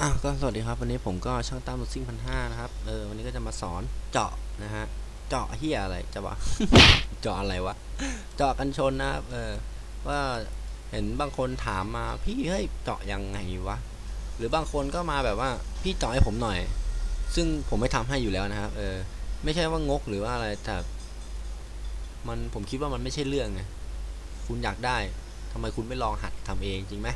อะก็สวัสดีครับวันนี้ผมก็ช่างตั้มรถซิ่งพันห้านะครับเออวันนี้ก็จะมาสอนเจาะนะฮะเจาะเฮียอะไรจะวะเจาะอะไรวะเจาะกันชนนะครับเออว่าเห็นบางคนถามมาพี่เฮ้ยเจาะยังไงวะหรือบางคนก็มาแบบว่าพี่เจาะให้ผมหน่อย ซึ่งผมไม่ทำให้อยู่แล้วนะครับเออไม่ใช่ว่างกหรือว่าอะไรแต่มันผมคิดว่ามันไม่ใช่เรื่องไงคุณอยากได้ทำไมคุณไม่ลองหัดทำเองจริงไหม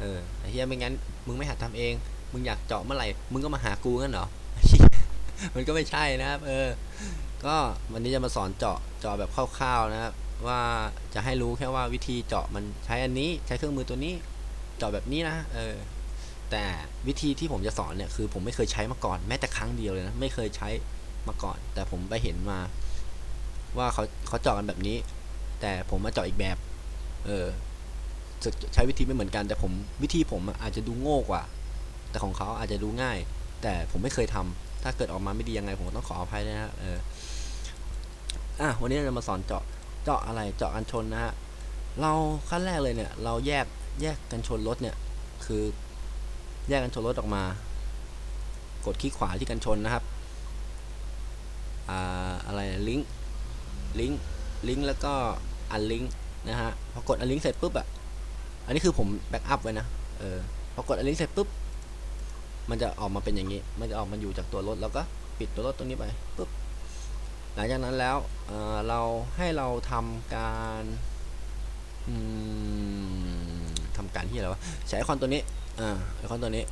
เออไอ้เฮียไม่งั้น มึงไม่หัดทำเอง มึงอยากเจาะเมื่อไหร่ มึงก็มาหากูงั้นเหรอ มันก็ไม่ใช่นะครับ เออ ก็วันนี้จะมาสอนเจาะ เจาะแบบคร่าวๆนะครับ ว่าจะให้รู้แค่ว่าวิธีเจาะมันใช้อันนี้ ใช้เครื่องมือตัวนี้ เจาะแบบนี้นะ เออ แต่วิธีที่ผมจะสอนเนี่ยคือผมไม่เคยใช้มาก่อน แม้แต่ครั้งเดียวเลยนะ ไม่เคยใช้มาก่อน แต่ผมไปเห็นมา ว่าเขาเขาเจาะกันแบบนี้ แต่ผมมาเจาะอีกแบบ เออ ใช้วิธีไม่เหมือนกัน แต่ผมวิธีผมอาจจะดูโง่กว่า แต่ของเขาอาจจะดูง่าย แต่ผมไม่เคยทำถ้าเกิดออกมาไม่ดียังไง ผมต้องขออภัยด้วยนะครับเอออะวันนี้เราจะมาสอนเจาะเจาะอะไรเจาะกันชนนะฮะเราขั้นแรกเลยเนี่ย เราแยกแยกกันชนรถเนี่ย คือแยกกันชนรถออกมา กดคลิกขวาที่กันชนนะครับอ่าอะไรลิงก์ลิงก์ลิงก์แล้วก็อันลิงก์นะฮะพอกดอันลิงก์เสร็จปุ๊บอะ อันนี้คือผมแบ็กอัพไว้นะ เออ พอกดอันนี้เสร็จปุ๊บ มันจะออกมาเป็นอย่างนี้ มันจะออกมาอยู่จากตัวรถแล้วก็ปิดตัวรถตรงนี้ไปปุ๊บ หลังจากนั้นแล้วเเราให้เราทำการอืมทำการที่อะไรวะ ใช้ไอคอนตัวนี้ อ่า ไอคอนตัวนี้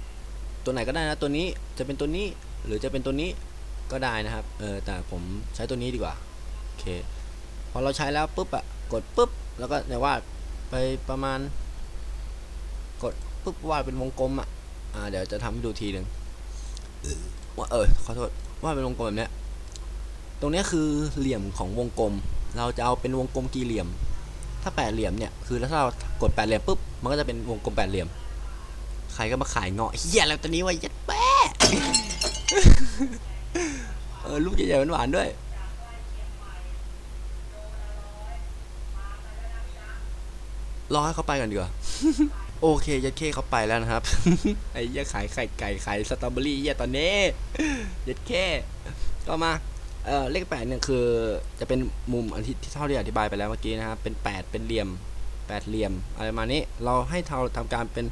ตัวไหนก็ได้นะ ตัวนี้ จะเป็นตัวนี้ หรือจะเป็นตัวนี้ก็ได้นะครับ เออ แต่ผมใช้ตัวนี้ดีกว่า โอเค พอเราใช้แล้วปุ๊บอะกดปุ๊บ แล้วก็เนี่ยว่าดไปประมาณ กดปุ๊บวาดเป็นวงกลมอะอ่าเดี๋ยวจะทำให้ดูทีหนึ่งว่าเออขอโทษวาดเป็นวงกลมแบบเนี้ยตรงนี้คือเหลี่ยมของวงกลม เราจะเอาเป็นวงกลมกี่เหลี่ยม ถ้าแปดเหลี่ยมเนี่ยคือถ้าเรากดแปดเหลี่ยมปุ๊บมันก็จะเป็นวงกลมแปดเหลี่ยม ใครก็มาขายเงาะเฮียแล้วตัวนี้ว่ายัดแปะเออลูกใหญ่ๆหวานๆด้วยรอให้เขาไปก่อนดีกว่า โอเคยัดเคเขาไปแล้วนะครับ ไอ้เหี้ยขายไข่ไก่ขายสตรอเบอรี่เหี้ยตอนนี้ยัดเคก็มาเออเลขแปดเนี่ยคือจะเป็นมุมอันที่ที่เท่าที่อธิบายไปแล้วเมื่อกี้นะครับเป็นแปดเป็นเหลี่ยมแปดเหลี่ยมอะไรประมาณนี้เราให้เราทำการเป็น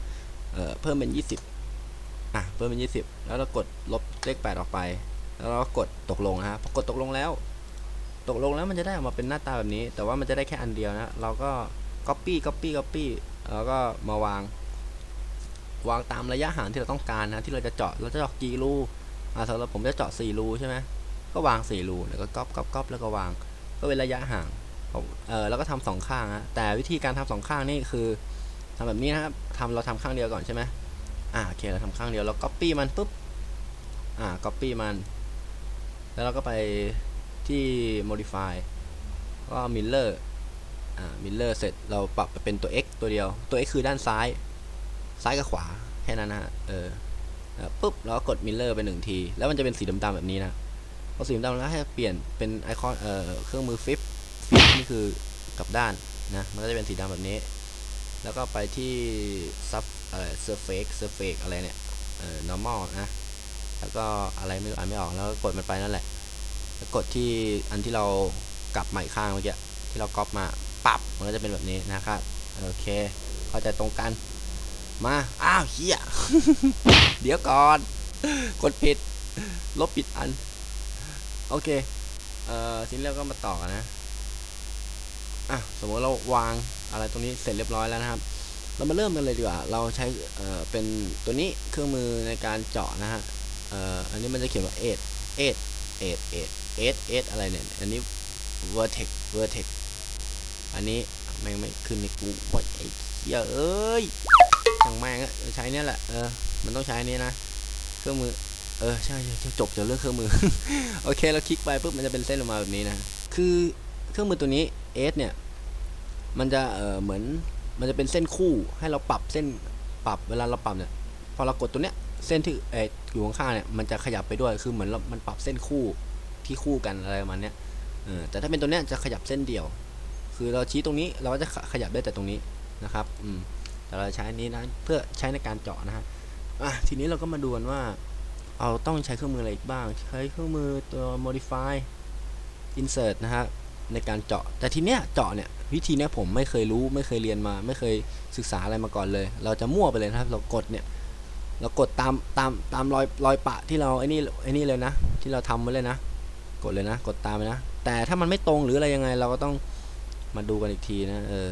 เอ่อเพิ่มเป็นยี่สิบอะเพิ่มเป็นยี่สิบแล้วเรากดลบเลขแปดออกไป แล้วเราก็กดตกลงนะฮะพอกดตกลงแล้ว ตกลงแล้วมันจะได้ออกมาเป็นหน้าตาแบบนี้ แต่ว่ามันจะได้แค่อันเดียวนะเราก็ copy copy copy แล้วก็มาวาง วางตามระยะห่างที่เราต้องการนะที่เราจะเจาะเราจะเจาะกี่รูอ่าสำหรับผมจะเจาะ4รูใช่ไหมก็วาง4รูแล้วก็ก๊อปก๊อปก๊อปแล้วก็วาง ก็เป็นระยะห่างเออแล้วก็ทำสองข้างนะแต่วิธีการทำสองข้างนี่คือทำแบบนี้นะครับทำเราทำข้างเดียวก่อนใช่ไหมอ่าโอเคเราทำข้างเดียวเรา copy มันปุ๊บอ่า copy มัน แล้วเราก็ไปที่ modify ก็ mirror อ่า mirror เสร็จเราปรับไปเป็นตัว x ตัวเดียว ตัว x คือด้านซ้าย ซ้ายกับขวาแค่นั้นนะเออปุ๊บเราก็กด mirror ไปหนึ่งที แล้วมันจะเป็นสีดำๆแบบนี้นะพอสีดำแล้วให้เปลี่ยนเป็นไอคอนเอ่อเครื่องมือ flip flip นี่คือกลับด้านนะมันก็จะเป็นสีดำแบบนี้ แล้วก็ไปที่ sub เอ่อ surface surface อะไรเนี่ยเอ่อ normal นะแล้วก็อะไรไม่รู้อ่านไม่ออกแล้วก็กดมันไปนั่นแหละแล้วกดที่อันที่เรากลับใหม่ข้างเมื่อกี้ที่เราก๊อปมา ปรับมันก็จะเป็นแบบนี้นะครับโอเคเข้าใจตรงกันมา อ้าวเฮียเดี๋ยวก่อน กดผิด ลบผิดอัน โอเค เอ่อทีนี้เราก็มาต่อกันนะ อะ สมมติเราวางอะไรตรงนี้เสร็จเรียบร้อยแล้วนะครับ เรามาเริ่มกันเลยดีกว่า เราใช้ เอ่อ เป็นตัวนี้เครื่องมือในการเจาะนะฮะ เอ่อ อันนี้มันจะเขียนว่าเอทเอทเอทเอทเอทเอทอะไรเนี่ย อันนี้ vertex vertex อันนี้แม่งไม่ขึ้นในกูว่าไอ้เหี้ยเอ้ยช่างแม่งอะใช้เนี้ยแหละเออมันต้องใช้นี้นะเครื่องมือเออใช่ใช่จะจบจากเรื่องเครื่องมือโอเคเราคลิกไปปุ๊บมันจะเป็นเส้นออกมาแบบนี้นะคือเครื่องมือตัวนี้เอสเนี่ยมันจะเออเหมือนมันจะเป็นเส้นคู่ให้เราปรับเส้นปรับเวลาเราปรับเนี่ยพอเรากดตัวเนี้ยเส้นที่เอออยู่ข้างๆเนี่ยมันจะขยับไปด้วยคือเหมือนมันปรับเส้นคู่ที่คู่กันอะไรประมาณเนี้ยเออแต่ถ้าเป็นตัวเนี้ยจะขยับเส้นเดียว คือเราชี้ตรงนี้เราก็จะขยับได้แต่ตรงนี้นะครับอืมแต่เราใช้อันนี้นะเพื่อใช้ในการเจาะนะฮะอะทีนี้เราก็มาดูกันว่าเอาต้องใช้เครื่องมืออะไรอีกบ้าง ใช้เครื่องมือตัว modify insert นะฮะในการเจาะ แต่ทีเนี้ยเจาะเนี่ยวิธีเนี้ยผมไม่เคยรู้ไม่เคยเรียนมา ไม่เคยศึกษาอะไรมาก่อนเลย เราจะมั่วไปเลยนะครับ เรากดเนี่ยเรากดตามตามตามรอยรอยปะที่เราไอ้นี่ไอ้นี่เลยนะ ที่เราทำไว้เลยนะ กดเลยนะ กดตามไปนะ แต่ถ้ามันไม่ตรงหรืออะไรยังไง เราก็ต้อง มาดูกันอีกทีนะ เออ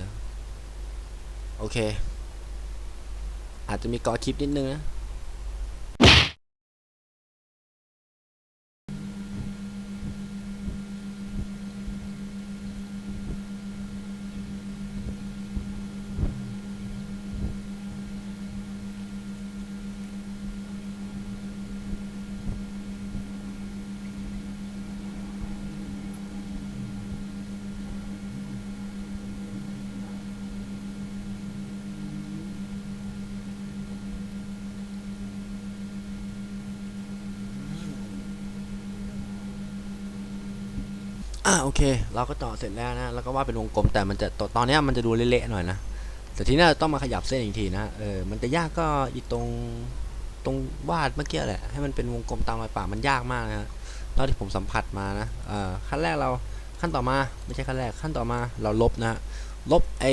โอเค อาจจะมีกอคลิปนิดนึงนะ อ่าโอเค เราก็เจาะเสร็จแล้วนะแล้วก็วาดเป็นวงกลมแต่มันจะตตอนนี้มันจะดูเละๆหน่อยนะแต่ทีนี้ต้องมาขยับเส้นอีกทีนะเออมันจะยากก็อีตรงตรงวาดเมื่อกี้แหละให้มันเป็นวงกลมตามรอยปากมันยากมากนะเท่าที่ผมสัมผัสมานะเอ่อขั้นแรกเราขั้นต่อมาไม่ใช่ขั้นแรกขั้นต่อมาเราลบนะฮะลบไอ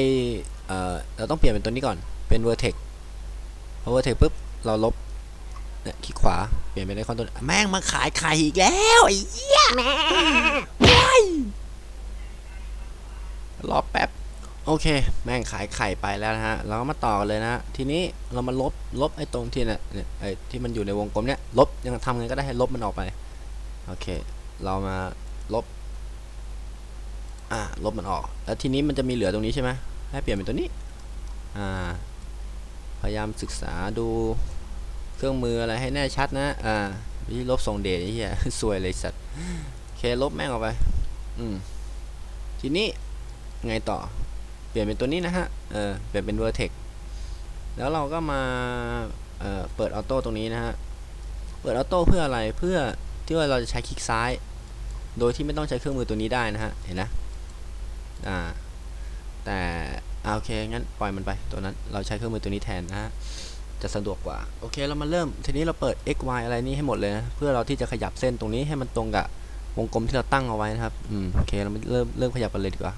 เอ่อเราต้องเปลี่ยนเป็นตัวนี้ก่อนเป็น vertex พอ vertex ปุ๊บเราลบ เนี่ยคลิกขวา เปลี่ยนเป็นไอคอนตัวแม่งมาขายไข่อีกแล้วไอ้เหี้ยรอแป๊บ โอเค แม่งขายไข่ไปแล้วนะฮะ เราก็มาต่อกันเลยนะ ทีนี้เรามาลบ ลบไอ้ตรงที่เนี่ยเนี่ยไอ้ที่มันอยู่ในวงกลมเนี่ย ลบ ยังทำไงก็ได้ให้ลบมันออกไป โอเค เรามาลบ อ่า ลบมันออก แล้วทีนี้มันจะมีเหลือตรงนี้ใช่ไหมให้เปลี่ยนเป็นตัวนี้ อ่า พยายามศึกษาดู เครื่องมืออะไรให้แน่ชัดนะ อ่าวิธีลบส่งเดชไอ้เหี้ยสวยเลยสัตว์เคลบแม่งออกไป อืม ทีนี้ไงต่อ เปลี่ยนเป็นตัวนี้นะฮะ เออ เปลี่ยนเป็น vertex แล้วเราก็มา เอ่อ เปิดออโต้ตรงนี้นะฮะ เปิดออโต้เพื่ออะไร เพื่อที่ว่าเราจะใช้คลิกซ้าย โดยที่ไม่ต้องใช้เครื่องมือตัวนี้ได้นะฮะ เห็นนะ อ่า แต่โอเค งั้นปล่อยมันไป ตัวนั้น เราใช้เครื่องมือตัวนี้แทนนะฮะ จะสะดวกกว่า โอเคเรามาเริ่ม ทีนี้เราเปิด x y อะไรนี้ให้หมดเลยนะ เพื่อเราที่จะขยับเส้นตรงนี้ให้มันตรงกับวงกลมที่เราตั้งเอาไว้นะครับ อืม โอเค เรามาเริ่มเริ่มขยับกันเลยดีกว่า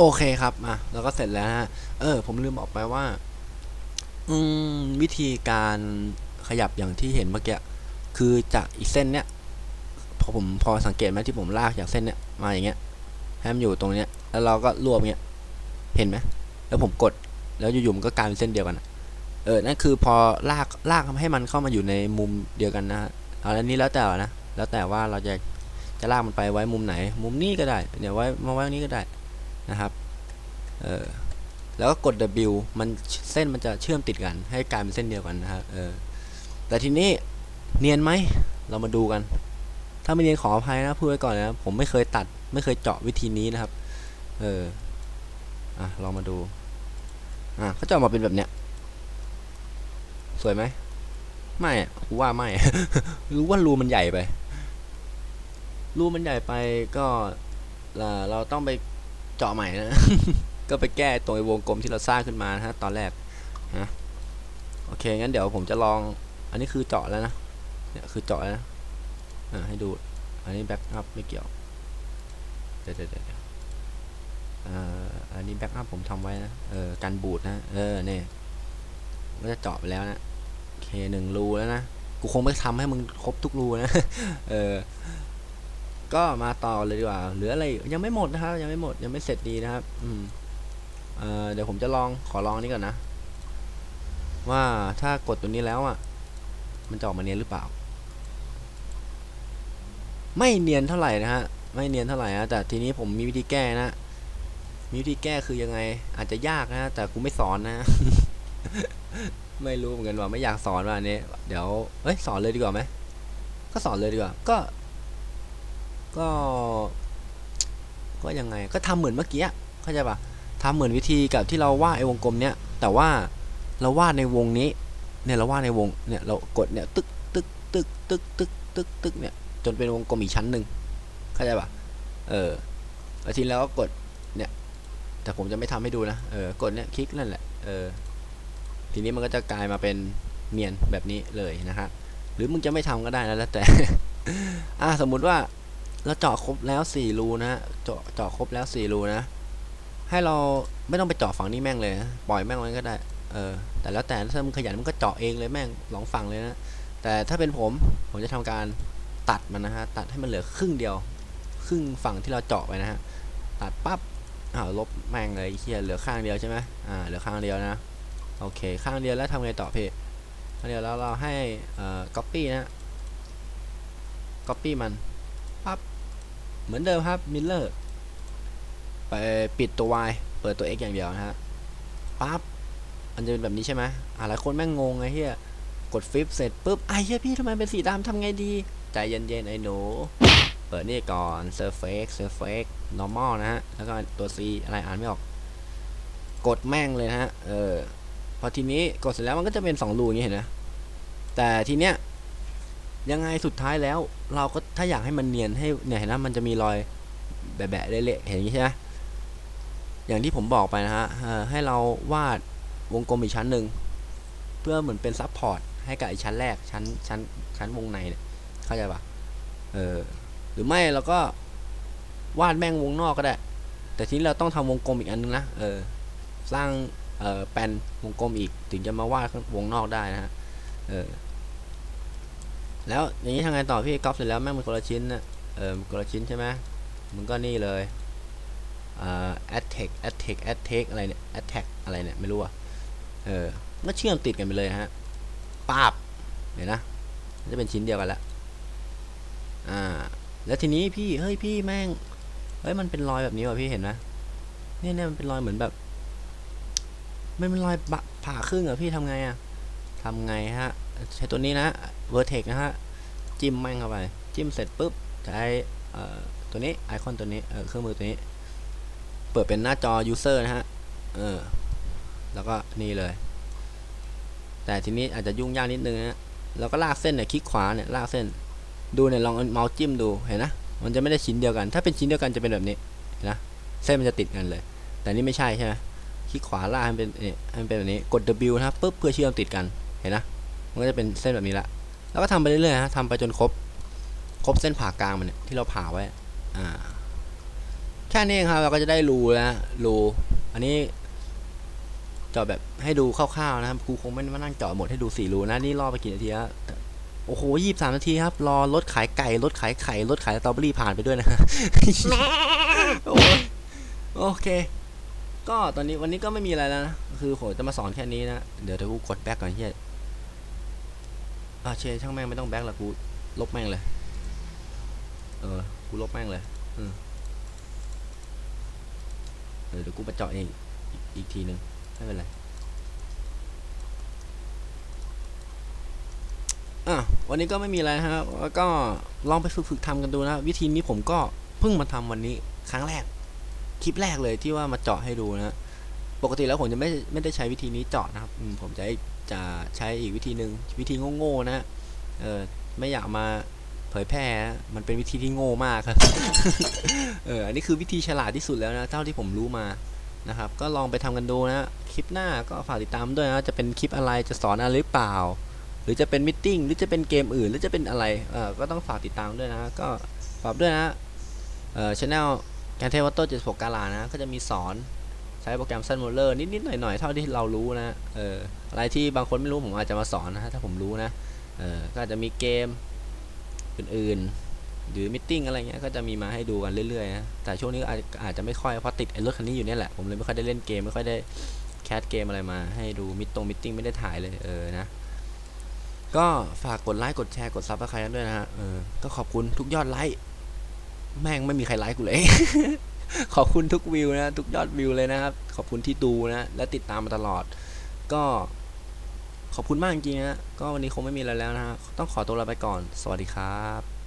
โอเคครับอะแล้วก็เสร็จแล้วฮะ เออ ผมลืมบอกไปว่า อืม วิธีการขยับอย่างที่เห็นเมื่อกี้ คือจากอีกเส้นเนี้ย พอผมพอสังเกตไหมที่ผมลากจากเส้นเนี้ยมาอย่างเงี้ยให้มันอยู่ตรงเนี้ย แล้วเราก็รวบเงี้ย เห็นไหม แล้วผมกด แล้วอยู่ๆมันก็กลายเป็นเส้นเดียวกันอะเออ นั่นคือพอลากลากให้มันเข้ามาอยู่ในมุมเดียวกันนะฮะเอาอันนี้แล้วแต่นะ แล้วแต่ว่าเราจะจะลากมันไปไว้มุมไหน มุมนี้ก็ได้ เดี๋ยวไว้มาไว้ตรงนี้ก็ได้ นะครับเออแล้วก็กด W มันเส้นมันจะเชื่อมติดกัน ให้กลายเป็นเส้นเดียวกันนะครับเออแต่ทีนี้เนียนไหมเรามาดูกัน ถ้าไม่เนียนขออภัยนะพูดไว้ก่อนนะผมไม่เคยตัดไม่เคยเจาะวิธีนี้นะครับ เอออะลองมาดูอะเขาจะออกมาเป็นแบบเนี้ยสวยไหมไม่กูว่าไม่ รู้ว่ารูมันใหญ่ไปรูมันใหญ่ไปก็อ่อเราต้องไป เจาะใหม่นะ ก็ไปแก้ตรงไอ้วงกลมที่เราสร้างขึ้นมานะฮะตอนแรกนะโอเคงั้นเดี๋ยวผมจะลอง อันนี้คือเจาะแล้วนะเนี่ยคือเจาะแล้วนะอ่าให้ดู อันนี้แบ็กอัพไม่เกี่ยวเดี๋ยวเดี๋ยวเดี๋ยวอ่าอันนี้แบ็กอัพผมทำไว้นะเออกันบูดนะเออเนี่ยก็จะเจาะไปแล้วนะโอเคหนึ่งรูแล้วนะกูคงไม่ทำให้มึงครบทุกรูนะเออ ก็มาต่อเลยดีกว่าเหลืออะไรยังไม่หมดนะครับ ยังไม่หมดยังไม่เสร็จดีนะครับ อืมเอ่อเดี๋ยวผมจะลองขอลองนี่ก่อนนะ ว่าถ้ากดตัวนี้แล้วอะ มันจะออกมาเนียนหรือเปล่า ไม่เนียนเท่าไหร่นะฮะไม่เนียนเท่าไหร่นะแต่ทีนี้ผมมีวิธีแก้นะมีวิธีแก้คือยังไง อาจจะยากนะ แต่กูไม่สอนนะ ไม่รู้เหมือนกันว่าไม่อยากสอนว่าอันนี้เดี๋ยวเอ้ยสอนเลยดีกว่าไหมก็สอนเลยดีกว่า ก็ ก็ ก็ยังไงก็ทำเหมือนเมื่อกี้เข้าใจปะทำเหมือนวิธีกับที่เราวาดไอ้วงกลมเนี้ยแต่ว่าเราวาดในวงนี้เนี่ยเราวาดในวงเนี่ยเรากดเนี่ยตึกตึกตึกตึกตึกตึกตึกเนี่ยจนเป็นวงกลมอีกชั้นหนึ่งเข้าใจปะเออแล้วทีนี้เราก็กดเนี่ยแต่ผมจะไม่ทำให้ดูนะเออกดเนี่ยคลิกนั่นแหละเออทีนี้มันก็จะกลายมาเป็นเนียนแบบนี้เลยนะครับหรือมึงจะไม่ทำก็ได้นะแล้วแต่อะสมมุติว่า เราเจาะครบแล้วสี่รูนะเจาะเจาะครบแล้วสี่รูนะ ให้เราไม่ต้องไปเจาะฝั่งนี้แม่งเลยนะปล่อยแม่งไว้ก็ได้ เออ แต่แล้วแต่ถ้ามึงขยันมึงก็เจาะเองเลยแม่งสองฝั่งเลยนะ แต่ถ้าเป็นผม ผมจะทำการตัดมันนะฮะ ตัดให้มันเหลือครึ่งเดียว ครึ่งฝั่งที่เราเจาะไปนะฮะ ตัดปั๊บ อ้าวลบแม่งเลยเฮียเหลือข้างเดียวใช่ไหมอ่า เหลือข้างเดียวนะ โอเค ข้างเดียวแล้วทำไงต่อพี่ข้างเดียวแล้วเราให้ เอ่อ copy นะ copy มัน ปั๊บเหมือนเดิมครับ miller ไปปิดตัว y เปิดตัว x อย่างเดียวนะฮะปั๊บมันจะเป็นแบบนี้ใช่ไหมอ่าหลายคนแม่งงงไอ้เหี้ยกดฟิปเสร็จปุ๊บไอ้เหี้ยพี่ทำไมเป็นสีดำทำไงดี ใจเย็นๆไอ้หนู เปิดนี่ก่อน surface surface normal นะฮะ แล้วก็ตัว c อะไรอ่านไม่ออก กดแม่งเลยนะฮะ เออ พอทีนี้กดเสร็จแล้วมันก็จะเป็นสองรูอย่างนี้เห็นไหมแต่ทีเนี้ย ยังไงสุดท้ายแล้ว เราก็ถ้าอยากให้มันเนียนให้เนี่ยเห็นไหมมันจะมีรอยแบะๆเละๆเห็นอย่างนี้ใช่ไหมอย่างที่ผมบอกไปนะฮะให้เราวาดวงกลมอีกชั้นหนึ่งเพื่อเหมือนเป็นซับพอร์ตให้กับไอ้ชั้นแรกชั้นชั้นชั้นวงในเนี่ยเข้าใจปะเออหรือไม่เราก็วาดแม่งวงนอกก็ได้ แต่ทีนี้เราต้องทำวงกลมอีกอันนึงนะเออสร้างเอ่อแปนวงกลมอีกถึงจะมาวาดวงนอกได้นะฮะเออ แล้วอย่างนี้ทำไงต่อพี่ก๊อปเสร็จแล้วแม่งมันคนละชิ้นนะเออคนละชิ้นใช่ไหมมันก็นี่เลยอ่า attack attack attack อะไรเนี่ย attack อะไรเนี่ยไม่รู้อะเออมันก็เชื่อมติดกันไปเลยฮะปาบเห็นนะจะเป็นชิ้นเดียวกันแล้วอ่า แล้วทีนี้พี่เฮ้ยพี่แม่งเฮ้ยมันเป็นรอยแบบนี้ว่ะพี่เห็นไหมเนี่ยเนี่ยมันเป็นรอยเหมือนแบบมันเป็นรอยบะผ่าครึ่งเหรอพี่ทำไงอะทำไงฮะ ใช้ตัวนี้นะ vertex นะฮะ จิ้มแม่งเข้าไป จิ้มเสร็จปุ๊บ ใช้ตัวนี้ ไอคอนตัวนี้ เครื่องมือตัวนี้ เปิดเป็นหน้าจอ user นะฮะ เออ แล้วก็นี่เลย แต่ทีนี้อาจจะยุ่งยากนิดนึงนะแล้วก็ลากเส้นเนี่ย คลิกขวาเนี่ย ลากเส้น ดูเนี่ย ลองเมาส์จิ้มดู เห็นนะ มันจะไม่ได้ชิ้นเดียวกัน ถ้าเป็นชิ้นเดียวกันจะเป็นแบบนี้เห็นนะ เส้นมันจะติดกันเลย แต่นี่ไม่ใช่ใช่ไหมคลิกขวาลางให้มันเป็นนี่ให้มันเป็นแบบนี้ กด W นะครับปุ๊บ เพื่อเชื่อมติดกัน เห็นนะ มันก็จะเป็นเส้นแบบนี้ละ แล้วก็ทำไปเรื่อยๆฮะทำไปจนครบ ครบเส้นผ่ากลางมันเนี่ยที่เราผ่าไว้ อ่า แค่นี้เองครับเราก็จะได้รูแล้วรูอันนี้เจาะแบบให้ดูคร่าวๆนะครับครูคงไม่มานั่งเจาะหมดให้ดูสี่รูนะนี่รอไปกี่นาทีแล้วโอ้โหยี่สามนาทีครับ รอรถขายไก่รถขายไข่รถขายสตรอเบอรี่ผ่านไปด้วยนะโอ้ยโอเค ก็ตอนนี้วันนี้ก็ไม่มีอะไรแล้วนะ คือผมจะมาสอนแค่นี้นะ เดี๋ยวเดี๋ยวกูกดแบ็กก่อนเฮีย อาเชยช่างแม่งไม่ต้องแบ็กละกูลบแม่งเลย เออ กูลบแม่งเลยอืมเดี๋ยวกูไปเจาะเองอีกทีหนึ่งไม่เป็นไรอะวันนี้ก็ไม่มีอะไรครับแล้วก็ลองไปฝึกฝึกทำกันดูนะ วิธีนี้ผมก็เพิ่งมาทำวันนี้ครั้งแรก คลิปแรกเลยที่ว่ามาเจาะให้ดูนะ ปกติแล้วผมจะไม่ไม่ได้ใช้วิธีนี้เจาะนะครับผมจะ จะใช้อีกวิธีหนึ่งวิธีโง่ๆนะเออไม่อยากมาเผยแพร่นะมันเป็นวิธีที่โง่มากครับเอออันนี้คือวิธีฉลาดที่สุดแล้วนะเท่าที่ผมรู้มานะครับ ก็ลองไปทำกันดูนะคลิปหน้าก็ฝากติดตามด้วยนะจะเป็นคลิปอะไรจะสอนอะไรหรือเปล่า หรือจะเป็นมิทติ้งหรือจะเป็นเกมอื่น หรือจะเป็นอะไรเออก็ต้องฝากติดตามด้วยนะก็ฝากด้วยนะเออช anel แกนเทวัตโต้76กกาลานะก็จะมีสอน ช้โปรแกรม Sun Modeler นิดๆหน่อยๆ เท่าที่เรารู้นะ เอออะไรที่บางคนไม่รู้ผมอาจจะมาสอนนะฮะถ้าผมรู้นะ เออก็อาจจะมีเกมอื่นๆ หรือมิทติ้งอะไรเงี้ย ก็จะมีมาให้ดูกันเรื่อยๆนะ แต่ช่วงนี้อาจอาจจะไม่ค่อยเพราะติดไอ้รถคันนี้อยู่เนี่ยแหละ ผมเลยไม่ค่อยได้เล่นเกมไม่ค่อยได้แคสเกมอะไรมาให้ดูมิตตรงมิทติ้งไม่ได้ถ่ายเลย เออ นะก็ฝากกดไลค์กดแชร์กดซับสไครต์กันด้วยนะฮะ เออ ก็ขอบคุณทุกยอดไลค์ แม่งไม่มีใครไลค์กูเลย ขอบคุณทุกวิวนะ ทุกยอดวิวเลยนะครับ ขอบคุณที่ดูนะ และติดตามมาตลอด ก็ขอบคุณมากจริงๆนะก็วันนี้คงไม่มีอะไรแล้วนะฮะต้องขอตัวลาไปก่อน สวัสดีครับ